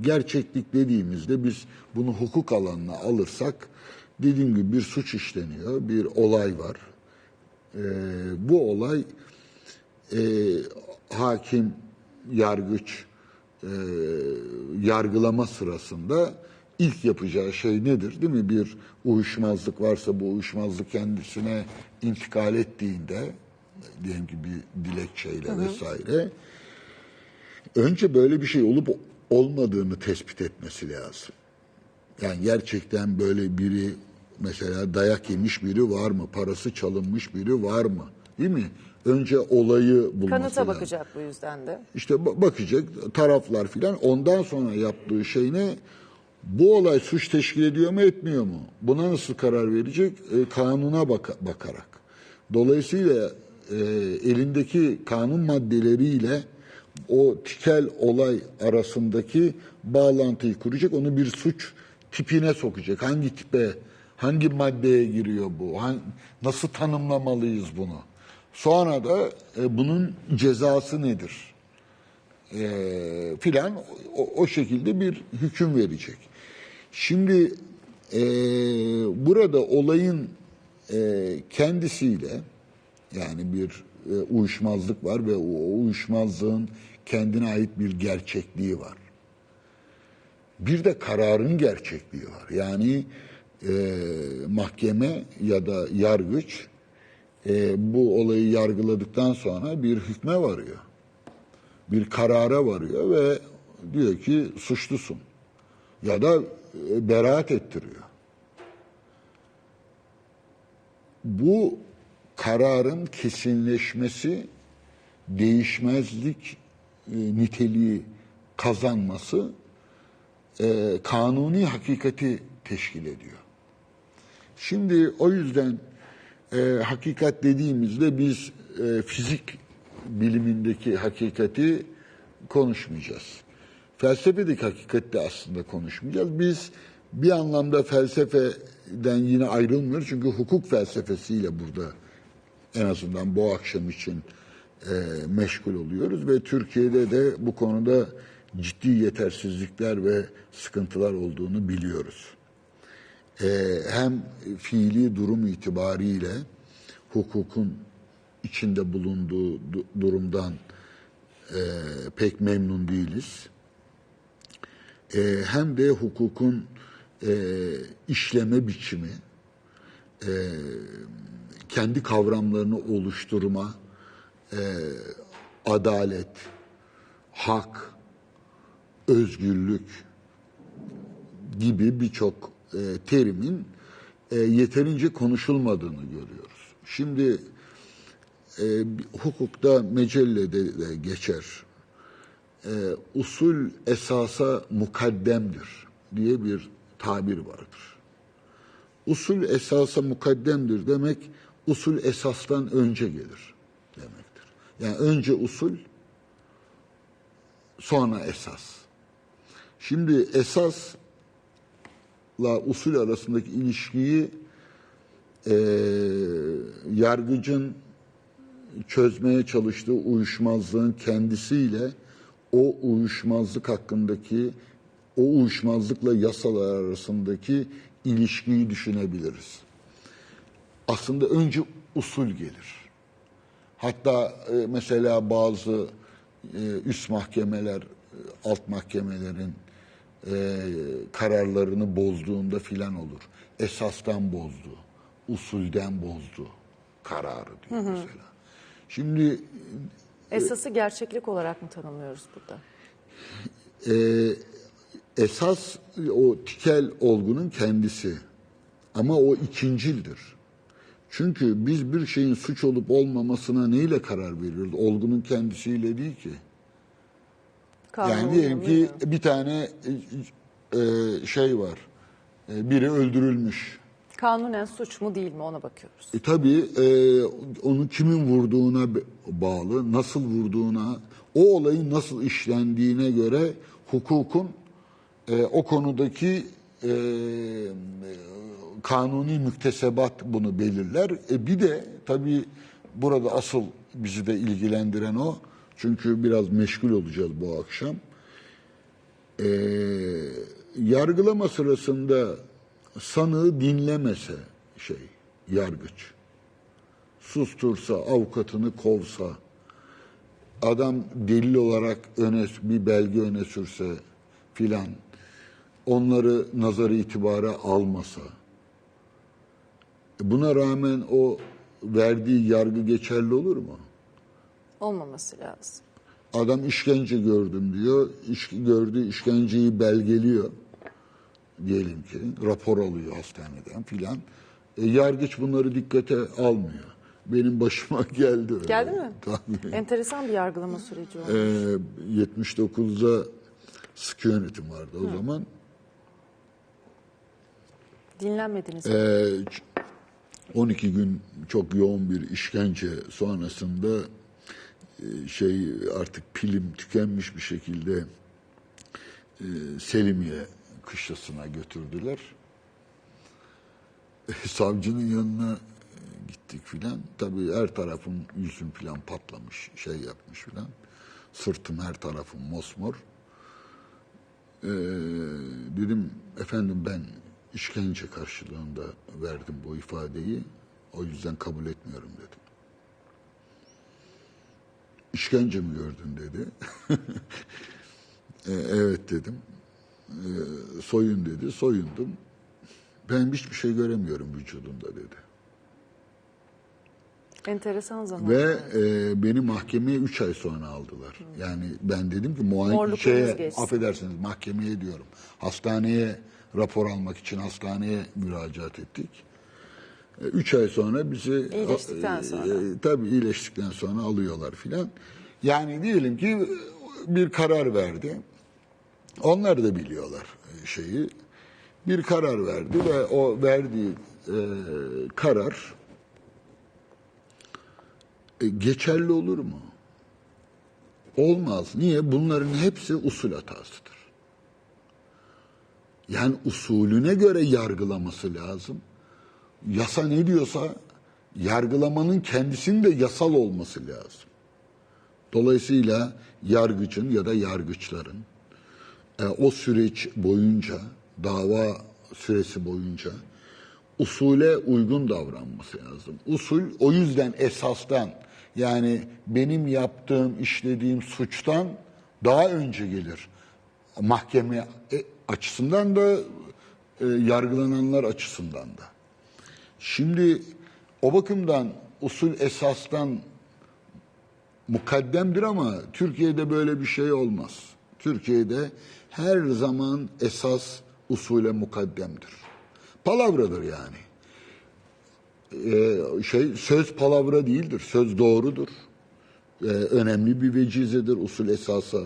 gerçeklik dediğimizde biz bunu hukuk alanına alırsak dediğim gibi bir suç işleniyor, bir olay var. Ee, bu olay e, hakim, yargıç e, yargılama sırasında ilk yapacağı şey nedir değil mi? Bir uyuşmazlık varsa bu uyuşmazlık kendisine intikal ettiğinde diyelim ki bir dilekçeyle vesaire önce böyle bir şey olup olmadığını tespit etmesi lazım. Yani gerçekten böyle biri mesela dayak yemiş biri var mı? Parası çalınmış biri var mı? Değil mi? Önce olayı bulması Kanıta lazım. bakacak bu yüzden de. İşte ba- bakacak taraflar filan ondan sonra yaptığı şey ne? Bu olay suç teşkil ediyor mu etmiyor mu? Buna nasıl karar verecek? E, kanuna baka- bakarak. Dolayısıyla e, elindeki kanun maddeleriyle o tikel olay arasındaki bağlantıyı kuracak. Onu bir suç tipine sokacak. Hangi tipe, hangi maddeye giriyor bu? Han- nasıl tanımlamalıyız bunu? Sonra da e, bunun cezası nedir? e, filan o, o şekilde bir hüküm verecek. Şimdi e, burada olayın e, kendisiyle yani bir e, uyuşmazlık var ve o, o uyuşmazlığın kendine ait bir gerçekliği var. Bir de kararın gerçekliği var. Yani e, mahkeme ya da yargıç e, bu olayı yargıladıktan sonra bir hükme varıyor bir karara varıyor ve diyor ki suçlusun ya da e, beraat ettiriyor. Bu kararın kesinleşmesi, değişmezlik e, niteliği kazanması e, kanuni hakikati teşkil ediyor. Şimdi o yüzden e, hakikat dediğimizde biz e, fizik bilimindeki hakikati konuşmayacağız. Felsefedeki hakikati de aslında konuşmayacağız. Biz bir anlamda felsefeden yine ayrılmıyoruz. Çünkü hukuk felsefesiyle burada en azından bu akşam için e, meşgul oluyoruz. Ve Türkiye'de de bu konuda ciddi yetersizlikler ve sıkıntılar olduğunu biliyoruz e, hem fiili durum itibariyle hukukun içinde bulunduğu du- durumdan e, pek memnun değiliz. E, hem de hukukun e, işleme biçimi, e, kendi kavramlarını oluşturma, e, adalet, hak, özgürlük, gibi birçok e, terimin e, yeterince konuşulmadığını görüyoruz. Şimdi e, hukukta mecellede de geçer. E, usul esasa mukaddemdir diye bir tabir vardır. Usul esasa mukaddemdir demek usul esastan önce gelir demektir. Yani önce usul sonra esas. Şimdi esasla usul arasındaki ilişkiyi e, yargıcın çözmeye çalıştığı uyuşmazlığın kendisiyle o uyuşmazlık hakkındaki o uyuşmazlıkla yasalar arasındaki ilişkiyi düşünebiliriz. Aslında önce usul gelir. Hatta e, mesela bazı e, üst mahkemeler, e, alt mahkemelerin e, kararlarını bozduğunda filan olur. Esastan bozdu, usulden bozdu kararı diyor mesela. Şimdi Esası gerçeklik olarak mı tanımlıyoruz burada? e, esas o tikel olgunun kendisi ama o ikincildir. Çünkü biz bir şeyin suç olup olmamasına neyle karar veriyoruz? Olgunun kendisiyle değil ki. Kanun Yani diyelim ki bir tane e, şey var. E, biri öldürülmüş. Kanunen suç mu değil mi ona bakıyoruz. E tabii e, onu kimin vurduğuna bağlı, nasıl vurduğuna, o olayın nasıl işlendiğine göre hukukun e, o konudaki e, kanuni müktesebat bunu belirler. E, bir de tabii burada asıl bizi de ilgilendiren o. Çünkü biraz meşgul olacağız bu akşam. E, yargılama sırasında sanığı dinlemese şey yargıç sustursa avukatını kovsa adam delil olarak öne bir belge öne sürse filan onları nazarı itibara almasa buna rağmen o verdiği yargı geçerli olur mu? Olmaması lazım. Adam işkence gördüm diyor. İş, gördüğü işkenceyi belgeliyor. Diyelim ki rapor alıyor hastaneden filan. E, yargıç bunları dikkate almıyor. Benim başıma geldi öyle. Geldi mi? Tabii. Enteresan bir yargılama süreci oldu. Ee, 79'da sıkı yönetim vardı o zaman. Dinlenmediniz. mi? Ee, 12 gün çok yoğun bir işkence sonrasında e, şey artık pilim tükenmiş bir şekilde e, Selimiye kışlasına götürdüler. Savcının yanına e, gittik filan. Tabii her tarafım yüzüm filan patlamış, şey yapmış filan. Sırtım her tarafım mosmor. Ee, dedim efendim ben işkence karşılığında verdim bu ifadeyi. O yüzden kabul etmiyorum dedim. İşkence mi gördün dedi. "E, evet dedim. "E, soyun dedi. Soyundum. Ben hiçbir şey göremiyorum vücudunda dedi. Enteresan zaman. Ve e, beni mahkemeye 3 ay sonra aldılar. Yani ben dedim ki muayene şeye, affedersiniz mahkemeye diyorum. Hastaneye rapor almak için hastaneye müracaat ettik. 3 ay sonra bizi İyileştikten e, sonra. e, tabii iyileştikten sonra alıyorlar filan. Yani diyelim ki bir karar verdi. Onlar da biliyorlar e, şeyi. Bir karar verdi ve o verdiği e, karar e, geçerli olur mu? Olmaz. Niye? Bunların hepsi usul hatasıdır. Yani usulüne göre yargılaması lazım. Yasa ne diyorsa yargılamanın kendisinin de yasal olması lazım. Dolayısıyla yargıcın ya da yargıçların e, o süreç boyunca, dava süresi boyunca usule uygun davranması lazım. Usul o yüzden esastan yani benim yaptığım, işlediğim suçtan daha önce gelir. Mahkeme e, açısından da e, yargılananlar açısından da. Şimdi o bakımdan usul esastan mukaddemdir ama Türkiye'de böyle bir şey olmaz. Türkiye'de her zaman esas usule mukaddemdir. Palavradır yani. Ee, şey söz palavra değildir. Söz doğrudur. Ee, önemli bir vecizedir. Usul esasa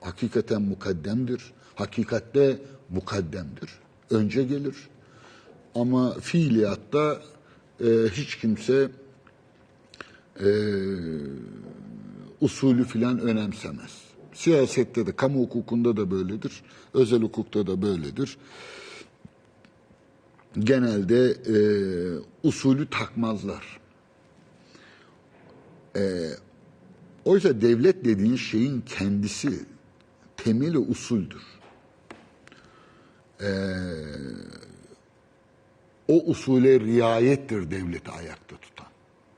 hakikaten mukaddemdir. Hakikatte mukaddemdir. Önce gelir. Ama fiiliyatta e, hiç kimse e, usulü filan önemsemez. Siyasette de, kamu hukukunda da böyledir. Özel hukukta da böyledir. Genelde e, usulü takmazlar. E, oysa devlet dediğin şeyin kendisi temeli usuldür. E, o usule riayettir devleti ayakta tutan.